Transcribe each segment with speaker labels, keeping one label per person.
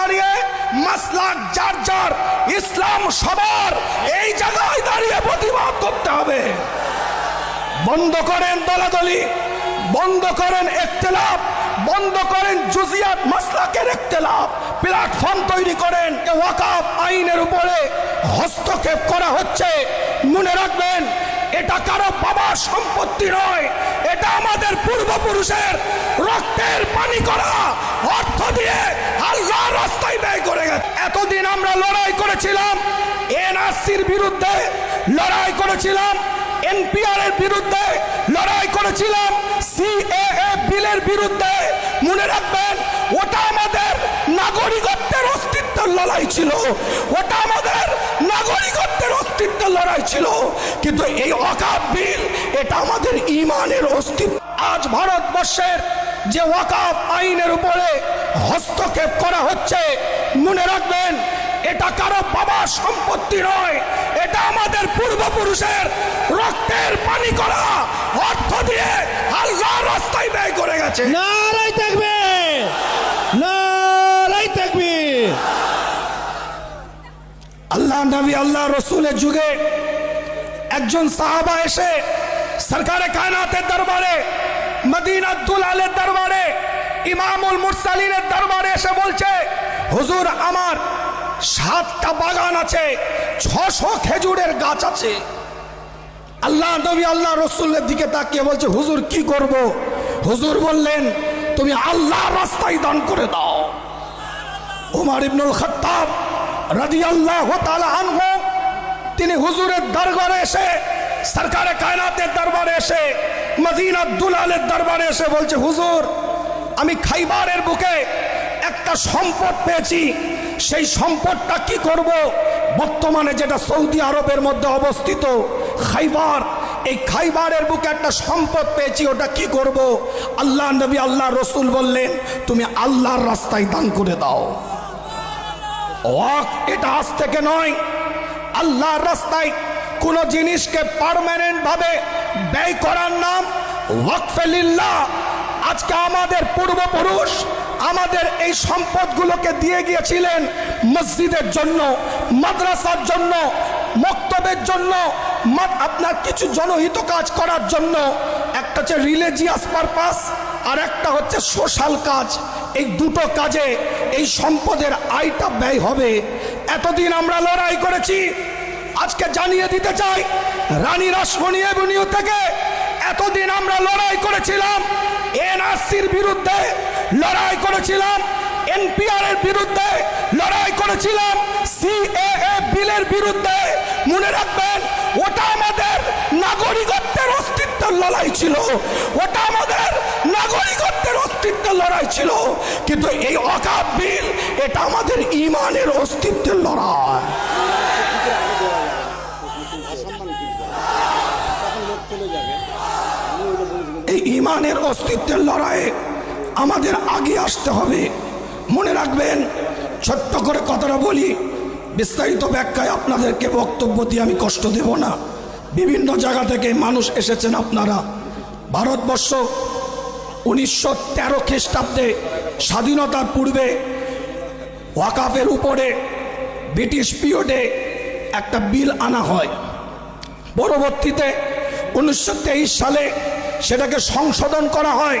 Speaker 1: দাঁড়িয়ে মাসলাক যার যার ইসলাম সবার, এই জায়গায় দাঁড়িয়ে প্রতিবাদ করতে হবে। বন্ধ করেন দলাদলি, বন্ধ করেন একতেলাপ বন্ধ করেন জুজিয়াত মাসলাকের একতেলাপ প্ল্যাটফর্ম তৈরি করেন ওয়াকাফ আইনের উপরে হস্তক্ষেপ করা হচ্ছে। মনে রাখবেন, এটা কারও বাবার সম্পত্তি নয়, এটা আমাদের পূর্বপুরুষের রক্তের পানি করা। এতদিন আমরা লড়াই করেছিলাম, এনআরসির বিরুদ্ধে লড়াই করেছিলাম এনপিআর এর বিরুদ্ধে লড়াই করেছিলাম, সিএএ বিলের বিরুদ্ধে, মনে রাখবেন, ওটা আমাদের নাগরিকত্বের অস্তিত্বের লড়াই ছিল। ওটা আমাদের নাগরিকত্বের অস্তিত্বের লড়াই ছিল। কিন্তু এই অকাপ বিল, এটা আমাদের ইমানের অস্তিত্ব। আজ ভারতবর্ষের যে ওয়াকাফ আইনের উপরে হস্তক্ষেপ করা হচ্ছে মনে রাখবেন এটা কারও বাবার সম্পত্তি নয় এটা আমাদের পূর্বপুরুষের রক্তের পানি করা অর্থ দিয়ে আল্লাহ রাস্তায় ব্যয় করে গেছে।
Speaker 2: নারাই থাকবে নারাই থাকবে।
Speaker 1: আল্লাহ নবী আল্লাহ রসুলের যুগে একজন সাহাবা এসে সরকারে কায়নাতের দরবারে মদিনা দুলালের দরবারে ইমামুল মুরসালিনের দরবারে এসে বলছে হুজুর, আমার সাতটা বাগান আছে, ছশো খেজুরের গাছ আছে। আল্লাহ নবী, আল্লাহ রসুলের দিকে তাকিয়ে বলছে, হুজুর, কি করব? হুজুর বললেন, তুমি আল্লাহ রাস্তায় দান করে দাও। উমার ইবনুল খত্তাব রাদিয়াল্লাহু তাআলা আনহু, তিনি হুজুরের দরবারে এসে, সরকারে কায়নাতের দরবারে এসে মদিনা দুলালের দরবারে এসে বলছে, হুজুর, আমি খাইবারের বুকে একটা সম্পদ পেয়েছি, সেই সম্পদটা কি করব? বর্তমানে যেটা সৌদি আরবের মধ্যে অবস্থিত, খাইবার, এই খাইবারের বুকে একটা সম্পদ পেয়েছি, ওটা কি করব? আল্লাহ নবী, আল্লাহ রসুল বললেন, তুমি আল্লাহর রাস্তায় দান করে দাও। ওয়াক, এটা আজ থেকে নয়। আল্লাহর রাস্তায় কোন জিনিসকে পার্মানেন্ট ভাবে ব্যয় করার নাম ওয়াকফেলিল্লাহ আজকে আমাদের পূর্বপুরুষ আমাদের এই সম্পদগুলোকে দিয়ে গিয়েছিলেন মসজিদের জন্য, মাদ্রাসার জন্য, মক্তবের জন্য আপনার কিছু জনহিত কাজ করার জন্য। একটা হচ্ছে রিলিজিয়াস পারপাস আর একটা হচ্ছে সোশ্যাল কাজ। এই দুটো কাজে এই সম্পদের আয়টা ব্যয় হবে। এতদিন আমরা লড়াই করেছি। আজকে জানিয়ে দিতে চাই, রানী রাসমণি এভিনিউ থেকে এতদিন আমরা লড়াই করেছিলাম, এনআরসির বিরুদ্ধে লড়াই করেছিলাম এনপিআর এর বিরুদ্ধে লড়াই করেছিলাম সিএএ বিলের বিরুদ্ধে। মনে রাখবেন, ওটা আমাদের নাগরিকত্বের অস্তিত্বের লড়াই ছিল। ওটা আমাদের নাগরিকত্বের অস্তিত্বের লড়াই ছিল। কিন্তু এই অকাপ বিল, এটা আমাদের ইমানের অস্তিত্বের লড়াই। এই ইমানের অস্তিত্বের লড়াইয়ে আমাদের আগে আসতে হবে। মনে রাখবেন, ছোট্ট করে কথাটা বলি, বিস্তারিত ব্যাখ্যায় আপনাদেরকে বক্তব্য দিয়ে আমি কষ্ট দেব না। বিভিন্ন জায়গা থেকে মানুষ এসেছেন আপনারা। ভারতবর্ষ উনিশশো তেরো খ্রিস্টাব্দে স্বাধীনতার পূর্বে ওয়াকাফের উপরে ব্রিটিশ পিরিয়ডে একটা বিল আনা হয়। পরবর্তীতে উনিশশো তেইশ সালে সেটাকে সংশোধন করা হয়।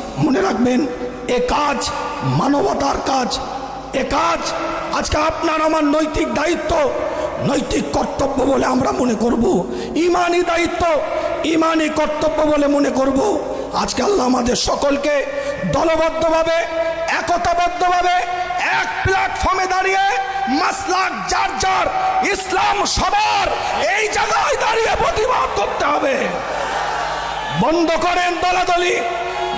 Speaker 1: মনে রাখবেন, এ কাজ মানবতার কাজ। এ কাজ আজকে আপনার আমার নৈতিক দায়িত্ব, নৈতিক কর্তব্য বলে আমরা মনে করব। ইমানি দায়িত্ব, ইমানি কর্তব্য বলে মনে করব। আজকে আল্লাহ আমাদের সকলকে দলবদ্ধভাবে, একতাবদ্ধভাবে এক প্ল্যাটফর্মে দাঁড়িয়ে মাসলাক যার যার ইসলাম সবার এই জায়গায় দাঁড়িয়ে প্রতিবাদ করতে হবে। বন্ধ করেন দলাদলি।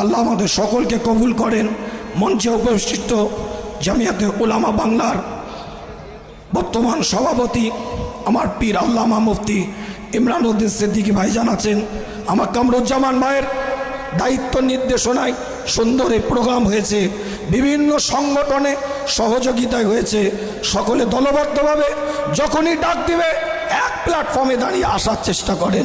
Speaker 1: আল্লাহ আমাদের সকলকে কবুল করেন। মঞ্চে উপস্থিত জামিয়াতে ওলামা বাংলার বর্তমান সভাপতি, আমার পীর আল্লামা মুফতি ইমরান উদ্দিন সিদ্দিকি ভাই জানাচ্ছেন আমার কামরুজ্জামান ভাইয়ের দায়িত্ব নির্দেশনায় সুন্দর এই প্রোগ্রাম হয়েছে। বিভিন্ন সংগঠনে সহযোগিতায় হয়েছে। সকলে দলবদ্ধভাবে যখনই ডাক দিবে, এক প্ল্যাটফর্মে দাঁড়িয়ে আসার চেষ্টা করেন।